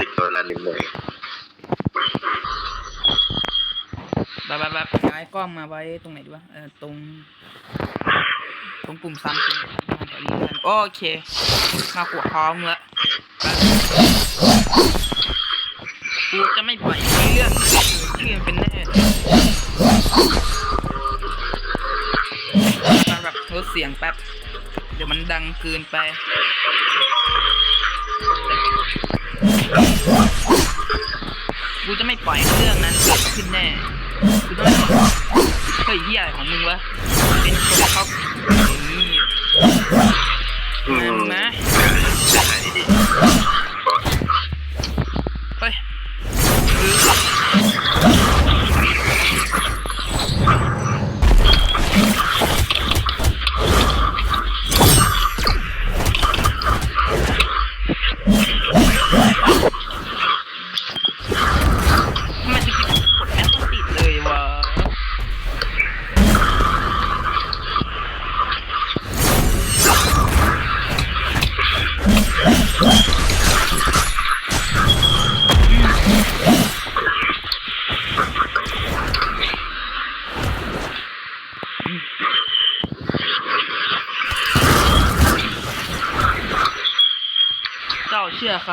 ติดตัวละหนึ่งหน่วยแบบแบบแบบย้ายกล้องมาไว้ตรงไหนดีวะ เออตรง ตรงปุ่มซ้ำตรงมาต่อนี้กันโอเค มาขวพร้อมแล้วกูจะไม่ปล่อยให้เรื่องเรื่องเป็นแน่มาแบบลดเสียงแป๊บ เดี๋ยวมันดังเกินไป กูจะไม่ปล่อยเรื่องนั้นเกิดขึ้นแน่กูต้องเฮ้ยเหี้ยของมึงวะเป็นคนเขาอย่างนี้อืม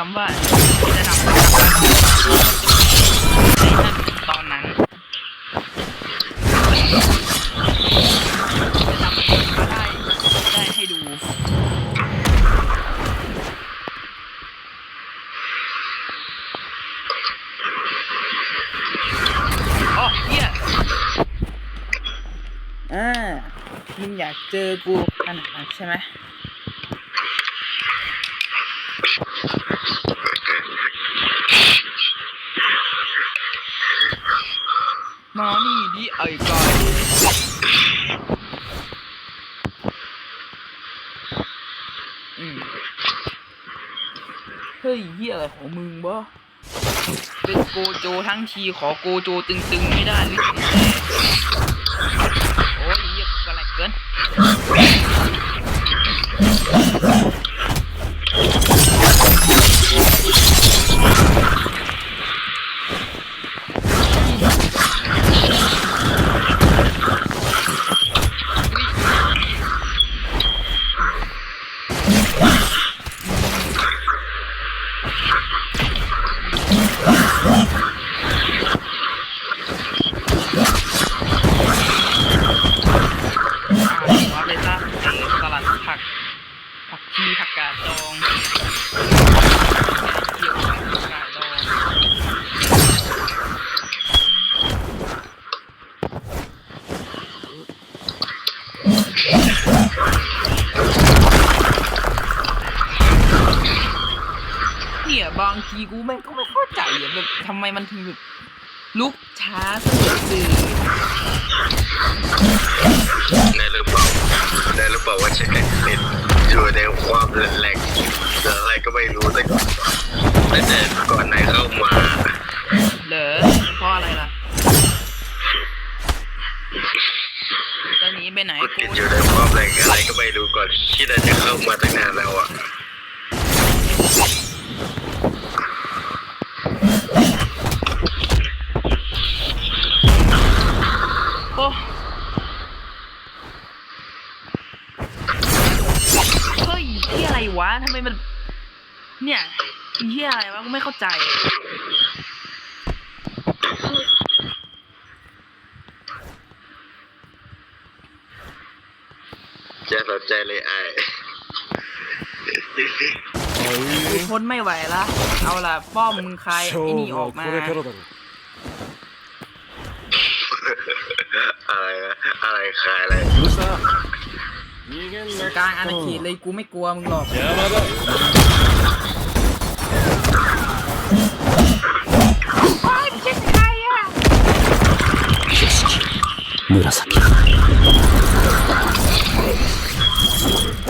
จ้าเชื่อคำว่าจะนำไปทำในนั่นตอนนั้นจะทำก็ได้ได้ให้ดูอ๋อเฮียอ่ามึงอยากเจอกูขนาดนั้นใช่ไหม มา นี่ดิไอ้กก่อนเฮ้ยเฮียอะไรของมึงวะเป็นโกโจทั้งทีขอโกโจตึงๆไม่ได้หรือไงโอ้ยเหี้ยกระไรเกิน เนี่ยบางทีกูแม่งก็ไม่เข้าใจอะแบบทำไมมันถึงแบบลุกช้าเสียตื่นได้หรือเปล่าได้หรือเปล่าว่าฉันเป็นอยู่ในความแหลกอะไรก็ไม่รู้ตั้งตั้งแต่ก่อนนายเข้ามาเหรอเพราะอะไรล่ะตอนนี้ไปไหนกูกูติดอยู่ในความแหลกอะไรก็ไม่รู้ก่อนที่นายจะเข้ามาตั้งนานแล้วอะ ที่อะไรวะกูไม่เข้าใจ จะสนใจเลยไอ้ กูทนไม่ไหวละ เอาล่ะ ป้อมมึงใครไอ้ 勝 นี่ 負 ออ は กมา これからだろう อะไรนะอะไรคลายอะไร どうした逃げんな กลางอาณาเขตเลยกูไม่กลัวมึงหรอก 邪魔だ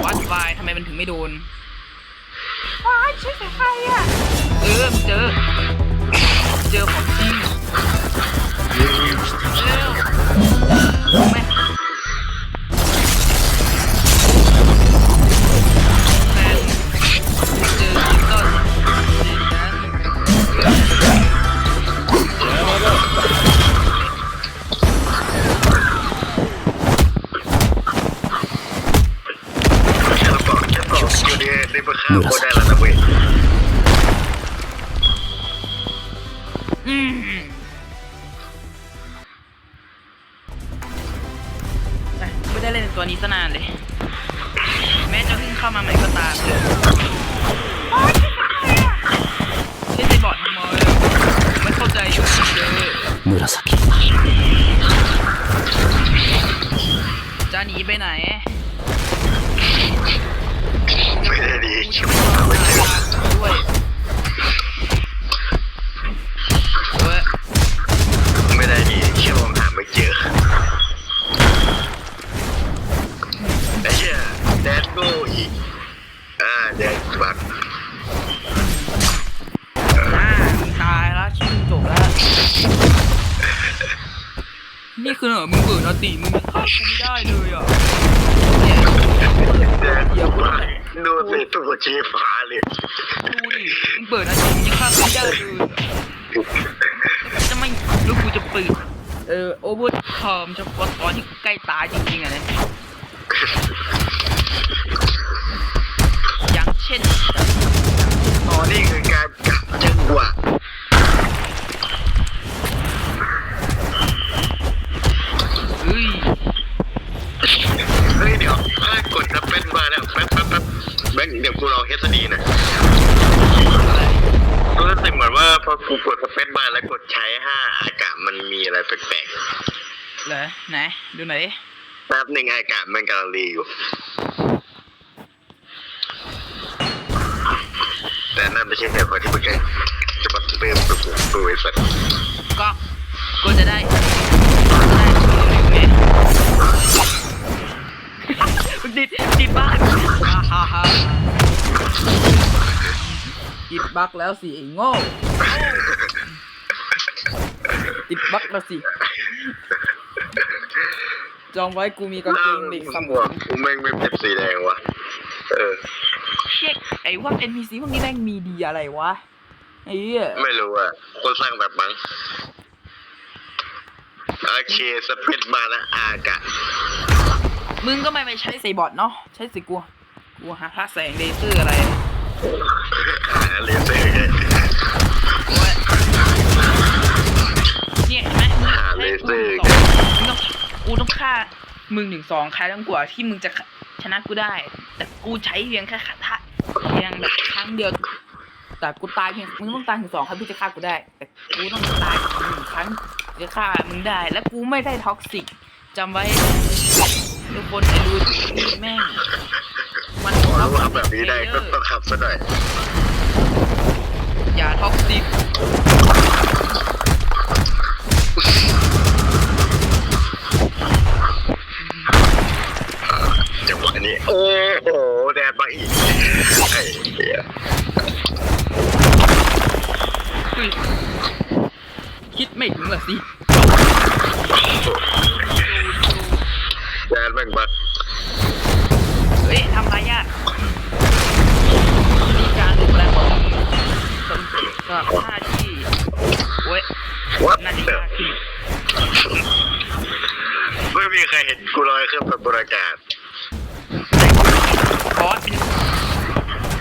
วัดวายทำไมมันถึงไม่โดนว้ายใช่ใครอะเออมึงเจอ เจอของจริงเร็วไม่ อืมอะไม่ได้เล่นตัวนี้ซะนานเลย แม้จะเพิ่งเข้ามาใหม่ก็ตามเลยเล่นในบอร์ดทำไมไม่เข้าใจอยู่เยอะ紫จะหนีไปไหน ไม่ได้ดี กูชิจะบไม่ เหรอมึงเปิดอาติมึงยังฆ่ากูไม่ได้เลยอะเนี่ยแดนบักดูสิตัวชี้ฟ้าเลยดูดิมึงเปิดอาติมึงยังฆ่ากูไม่ได้เลยอะจะไม่แล้วกูจะเปิดเออโอเวอร์ทอมเฉพาะตอนที่กูใกล้ตายจริงๆอะเนี่ยอย่างเช่นอ๋อนี่คือการกลับจังหวะ ไหน ดูหน่อยดิๆแป๊บหนึ่งอากาศมันกำลังรีอยู่ แต่นั่นไม่ใช่เหตุผลที่มึงจะมาเติมตัวตัวไอ้สัตว์ก็ก็จะได้ได้ชื่อหนึ่งไงติดติดบ้านฮ่าฮ่าฮ่าติดบักแล้วสิไอ้โง่ติดบักแล้วสิ จองไว้กูมีกางเกงเหล็กสหมมวอกงกูแม่งไม่เป็นสีแดงวะเออเช็คไอ้ว่า NPC พวกนี้แม่งมีดีอะไรวะไอ้เหี้ยไม่รู้อะคนสร้างแบบมั้งโอเคสเปนมานะอากาศมึงก็ไม่ไปใช้ใส่บอทเนาะใช้สิกูกูหาพระแสงเลเซอร์อะไร มึงหนึ่งสองครั้งกว่าที่มึงจะชนะกูได้ แต่กูใช้เพียงแค่คาถาเพียงแบบครั้งเดียว แต่กูตายเพียงมึงต้องตายถึงสองครั้งเพี่จะฆ่ากูได้ แต่กูต้องตายหนึ่งครั้งจะฆ่ามึงได้ และกูไม่ได้ท็อกซิกจำไว้ทุกคนไอ้รู้นี่แม่งมันพอรู้ว่าแบบนี้ได้ก็ต้องขับซะหน่อยอย่าท็อกซิก ละสิแดดแม่งบักเฮ้ยทำไรอะมีการดูแลของสมกับหน้าที่โอ้ยวัดหน้าที่เดมากขึ้นไม่มีใครเห็นกูลอยขึ้นบนอากาศบอสเป็น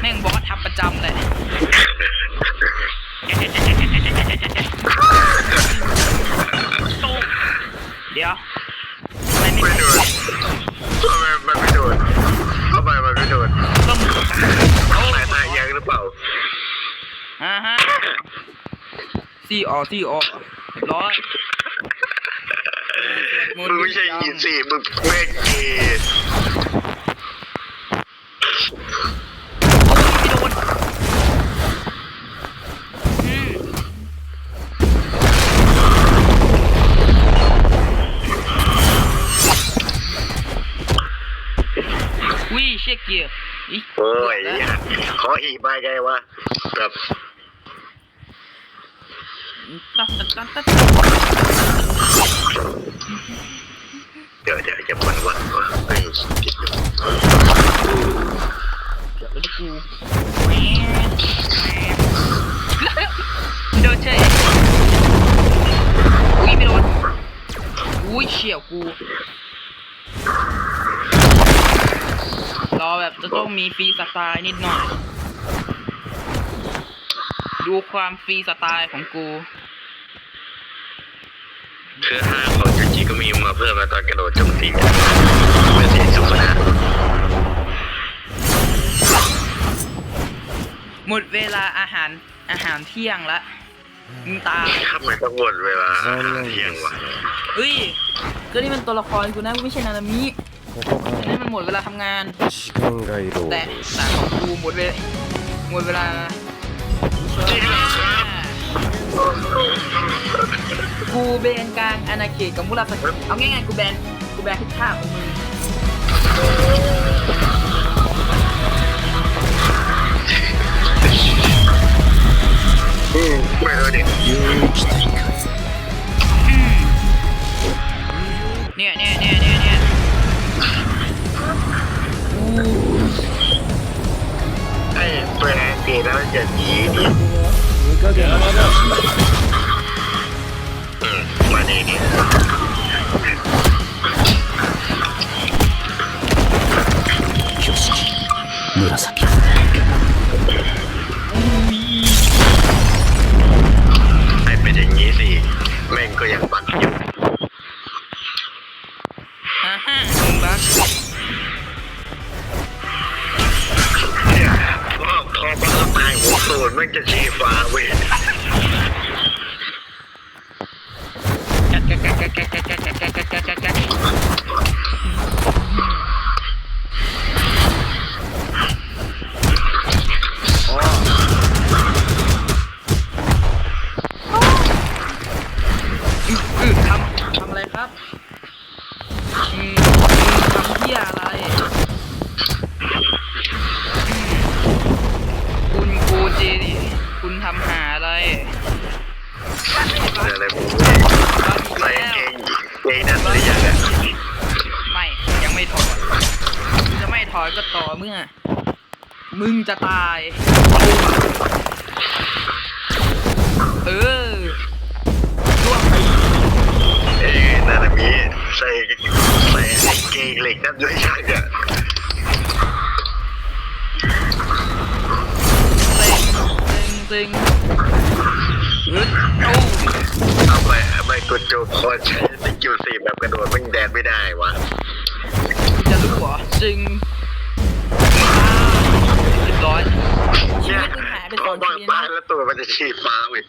แม่งบอสทำประจำเลย ซี่ออกซี่ออกเรียบร้อยมึงไม่ใช่ยีสี่มึงแม่งเกย์ไม่โดนอืมวิเช็คเกียร์อีโอ้ยขออีกมาไงวะแบบ ตัดตัดตัดตัดเดี๋ยวเดี๋ยวจะมันวันวะเฮ้ยเดี๋ยวแล้วกูแหม่โดนเฉยอุ้ยไม่โดนอุ้ยเฉียวกูรอแบบจะต้องมีฟีสไตล์นิดหน่อย ดูความฟรีสไตล์ของกู คือห้าของจูจิก็มีมาเพิ่มมาตอนกระโดดโจมตีเป็นสีสุขนะหมดเวลาอาหารอาหารเที่ยงละมึงตายทำไมต้องมดเวลาอาหารเที่ยงวะเฮ้ยก็นี่มันตัวละครกูนะกูไม่ใช่นานามินั่นมันหมดเวลาทำงานแต่แต่ของกูหมดเวลาหมดเวลา กูเบนกลางอนาเขตกับมูลาสักเอาง่ายๆกูแบนกูแบนทุกท่าของมึงอเนี่ยเนี่ย よし。んじん紫 คุณทำหาอะไรอะไรมึงบ้าอีกใส่แล้วเกงเกงนั่นหรือยังอะไม่ยังไม่ถอดมึงจะไม่ถอดก็ต่อเมื่อ มึงจะตาย เออล่วงไปเอ้ยนั่นนะมีใส่ใส่ไอ้เกงเหล็กนั่นด้วยยังอะเเต็งเต็งฮึดเอ้าเอาไปเอาไปกดโจมคอใช้สกิลสี่แบบกระโดดมึงแดนไม่ได้วะมึงจะรู้เหรอจริงเรียบร้อยชีวิตมึงหายไปสองบาชีงวิตบ้านะนแล้วตัวมันจะชี้ฟ้าเว้ย